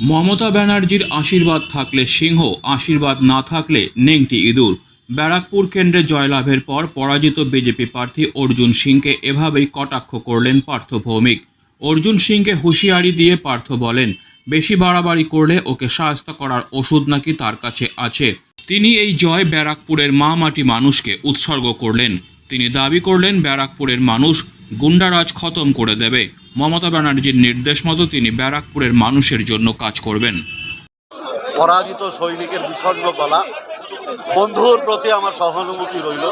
মমতা ব্যানার্জির আশীর্বাদ থাকলে সিংহ, আশীর্বাদ না থাকলে নেংটি ইঁদুর। ব্যারাকপুর কেন্দ্রে জয়লাভের পর পরাজিত বিজেপি প্রার্থী অর্জুন সিংকে এভাবেই কটাক্ষ করলেন পার্থ ভৌমিক। অর্জুন সিংকে হুঁশিয়ারি দিয়ে পার্থ বলেন, বেশি বাড়াবাড়ি করলে ওকে সাহায্য করার ওষুধ নাকি তার কাছে আছে। তিনি এই জয় ব্যারাকপুরের মা মাটি মানুষকে উৎসর্গ করলেন। তিনি দাবি করলেন, ব্যারাকপুরের মানুষ গুন্ডারাজ খতম করে দেবে। মমতা ব্যানার্জির নির্দেশ মতো তিনি ব্যারাকপুরের মানুষের জন্য কাজ করবেন। পরাজিত সৈনিকের বিষণ্ণ গলা বন্ধুর প্রতি আমার সহানুভূতি রইল।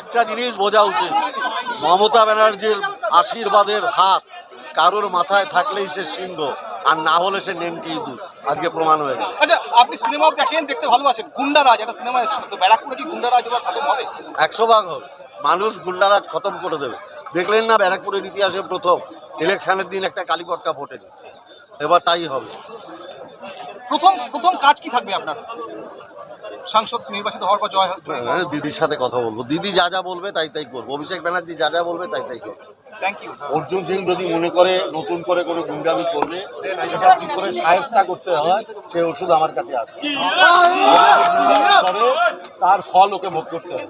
একটা জিনিস বোঝা উচিত মমতা ব্যানার্জির আশীর্বাদের হাত কারোর মাথায় থাকলেই সে সিংহ আর না হলে সে নেমকে ইঁদুর আজকে প্রমাণ হয়ে গেল। আচ্ছা আপনি সিনেমাও দেখেন দেখতে ভালোবাসেন গুন্ডারাজ একটা সিনেমা এসেছিল তো ব্যারাকপুরে কি গুন্ডারাজ এবার খতম হবে? একশো ভাগ হোক মানুষ গুন্ডারাজ খতম করে দেবে। দেখলেন না ব্যারাকপুরের ইতিহাসে প্রথম। ইলেকশনের দিন একটা কালীপটকা ফোটেনি। এবার তাই হবে। প্রথম প্রথম কাজ কি থাকবে আপনার? সাংসদ নির্বাচিত হওয়ার পর জয় হ্যাঁ, দিদির সাথে কথা বলব। দিদি যা যা বলবে তাই তাই করব। অভিষেক ব্যানার্জি যা যা বলবে তাই তাই করব। অর্জুন সিং যদি মনে করে নতুন করে কোনো গুন্ডামি করবে এটা কি করে সাহেবটা করতে হয়? সে ওষুধ আমার কাছে আছে। তার ফল ওকে ভোগ করতে হবে।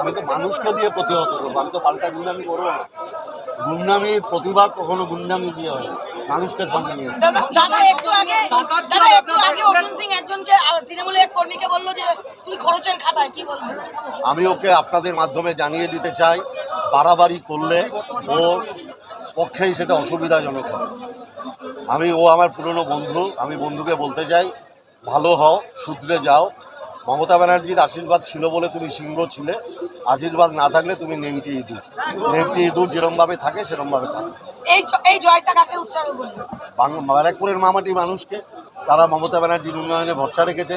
আমি তো মানুষকে দিয়ে প্রতিহত করব। আমি তো পাল্টা গুন্ডামি করব না। গুন্ডামির প্রতিবাদ কখনো গুন্ডামি দিয়ে হয় না। মানুষকে সঙ্গে নিয়ে দাদা দাদা একটু আগে দাদা একটু আগে অর্জুন সিং একজনকে আহ, তৃণমূলের এক কর্মীকে বলল যে তুই খরচের খাতায় কি বলব? আমি ওকে আপনাদের মাধ্যমে জানিয়ে দিতে চাই বাড়াবাড়ি করলে ওর পক্ষেই সেটা অসুবিধাজনক হবে আমি ও আমার পুরনো বন্ধু আমি বন্ধুকে বলতে চাই ভালো হও শুধরে যাও। মমতা ব্যানার্জির আশীর্বাদ ছিল বলে তুমি সিংহ ছিলে আশীর্বাদ না থাকলে তুমি নেমটি ইঁদুর। নেমটি ইঁদুর যেরমভাবে থাকে সেরমভাবে থাকে এই জ- এই জয়টা কাকে উৎসর্গ করলি? ব্যারাকপুরের মামাটি মানুষকে তারা মমতা ব্যানার্জির উন্নয়নে ভরসা রেখেছে